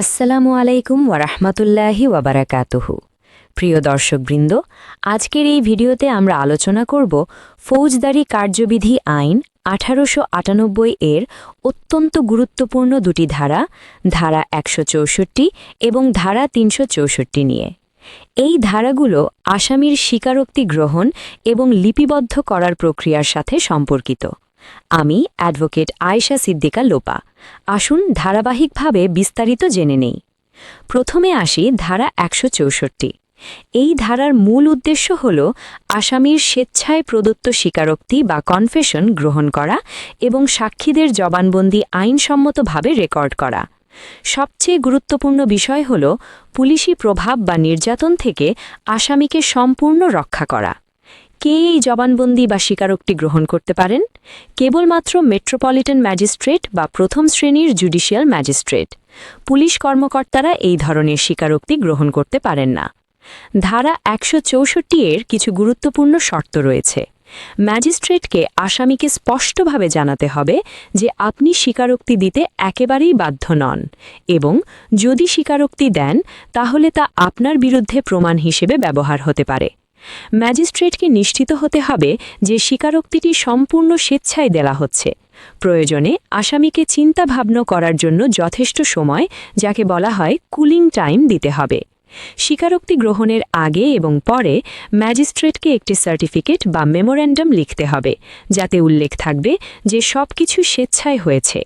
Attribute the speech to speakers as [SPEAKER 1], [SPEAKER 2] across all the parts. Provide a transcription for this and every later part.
[SPEAKER 1] আসসালামু আলাইকুম ওয়ারাহমাতুল্লাহি ওয়াবারাকাতুহু। প্রিয় দর্শকবৃন্দ, আজকের এই ভিডিওতে আমরা আলোচনা করব ফৌজদারি কার্যবিধি আইন আঠারোশো আটানব্বই এর অত্যন্ত গুরুত্বপূর্ণ দুটি ধারা ধারা একশো চৌষট্টি এবং ধারা তিনশো চৌষট্টি নিয়ে। এই ধারাগুলো আসামির স্বীকারোক্তি গ্রহণ এবং লিপিবদ্ধ করার প্রক্রিয়ার সাথে সম্পর্কিত। আমি অ্যাডভোকেট আয়েশা সিদ্দিকা লোপা। আসুন ধারাবাহিকভাবে বিস্তারিত জেনে নেই। প্রথমে আসি ধারা একশো চৌষট্টি। এই ধারার মূল উদ্দেশ্য হল আসামির স্বেচ্ছায় প্রদত্ত স্বীকারোক্তি বা কনফেশন গ্রহণ করা এবং সাক্ষীদের জবানবন্দি আইনসম্মতভাবে রেকর্ড করা। সবচেয়ে গুরুত্বপূর্ণ বিষয় হল পুলিশি প্রভাব বা নির্যাতন থেকে আসামিকে সম্পূর্ণ রক্ষা করা। কে এই জবানবন্দি বা স্বীকারোক্তি গ্রহণ করতে পারেন, কেবলমাত্র মেট্রোপলিটন ম্যাজিস্ট্রেট বা প্রথম শ্রেণির জুডিশিয়াল ম্যাজিস্ট্রেট। পুলিশ কর্মকর্তারা এই ধরনের স্বীকারোক্তি গ্রহণ করতে পারেন না। ধারা একশো চৌষট্টি এর কিছু গুরুত্বপূর্ণ শর্ত রয়েছে। ম্যাজিস্ট্রেটকে আসামিকে স্পষ্টভাবে জানাতে হবে যে আপনি স্বীকারোক্তি দিতে একেবারেই বাধ্য নন এবং যদি স্বীকারোক্তি দেন, তাহলে তা আপনার বিরুদ্ধে প্রমাণ হিসেবে ব্যবহার হতে পারে। ম্যাজিস্ট্রেটকে নিশ্চিত হতে হবে যে স্বীকারোক্তিটি সম্পূর্ণ স্বেচ্ছায় দেওয়া হচ্ছে। প্রয়োজনে আসামিকে চিন্তাভাবনা করার জন্য যথেষ্ট সময়, যাকে বলা হয় কুলিং টাইম, দিতে হবে। স্বীকারোক্তি গ্রহণের আগে এবং পরে ম্যাজিস্ট্রেটকে একটি সার্টিফিকেট বা মেমোরেন্ডাম লিখতে হবে, যাতে উল্লেখ থাকবে যে সব কিছু স্বেচ্ছায় হয়েছে।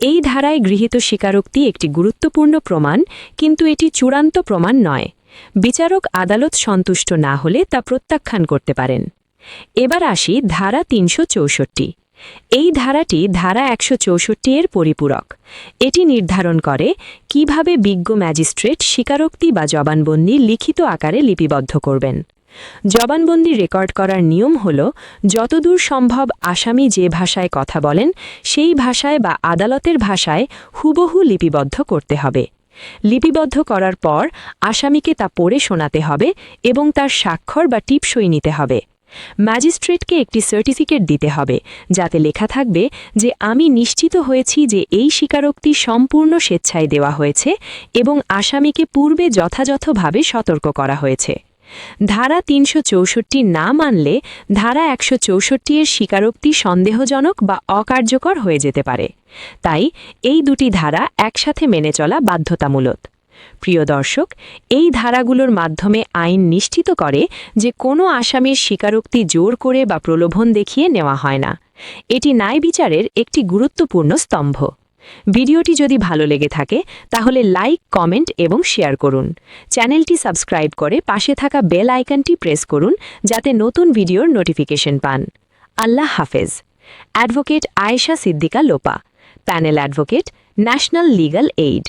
[SPEAKER 1] এই ধারায় গৃহীত স্বীকারোক্তি একটি গুরুত্বপূর্ণ প্রমাণ, কিন্তু এটি চূড়ান্ত প্রমাণ নয়। বিচারক আদালত সন্তুষ্ট না হলে তা প্রত্যাখ্যান করতে পারেন। এবার আসি ধারা তিনশো চৌষট্টি। এই ধারাটি ধারা একশো চৌষট্টি এর পরিপূরক। এটি নির্ধারণ করে কীভাবে বিজ্ঞ ম্যাজিস্ট্রেট স্বীকারোক্তি বা জবানবন্দি লিখিত আকারে লিপিবদ্ধ করবেন। জবানবন্দি রেকর্ড করার নিয়ম হল, যতদূর সম্ভব আসামি যে ভাষায় কথা বলেন, সেই ভাষায় বা আদালতের ভাষায় হুবহু লিপিবদ্ধ করতে হবে। লিপিবদ্ধ করার পর আসামিকে তা পড়ে শোনাতে হবে এবং তার স্বাক্ষর বা টিপসই নিতে হবে। ম্যাজিস্ট্রেটকে একটি সার্টিফিকেট দিতে হবে, যাতে লেখা থাকবে যে আমি নিশ্চিত হয়েছি যে এই স্বীকারোক্তি সম্পূর্ণ স্বেচ্ছায় দেওয়া হয়েছে এবং আসামিকে পূর্বে যথাযথভাবে সতর্ক করা হয়েছে। ধারা তিনশো চৌষট্টি না মানলে ধারা একশো চৌষট্টি এর স্বীকারোক্তি সন্দেহজনক বা অকার্যকর হয়ে যেতে পারে। তাই এই দুটি ধারা একসাথে মেনে চলা বাধ্যতামূলক। প্রিয় দর্শক, এই ধারাগুলোর মাধ্যমে আইন নিশ্চিত করে যে কোনো আসামির স্বীকারোক্তি জোর করে বা প্রলোভন দেখিয়ে নেওয়া হয় না। এটি ন্যায় বিচারের একটি গুরুত্বপূর্ণ স্তম্ভ। ভিডিওটি যদি ভালো লেগে থাকে, তাহলে লাইক, কমেন্ট এবং শেয়ার করুন। চ্যানেলটি সাবস্ক্রাইব করে পাশে থাকা বেল আইকনটি প্রেস করুন, যাতে নতুন ভিডিওর নোটিফিকেশন পান। আল্লাহ হাফেজ। Advocate Ayesha Siddika Lopa. Panel advocate, national legal aid.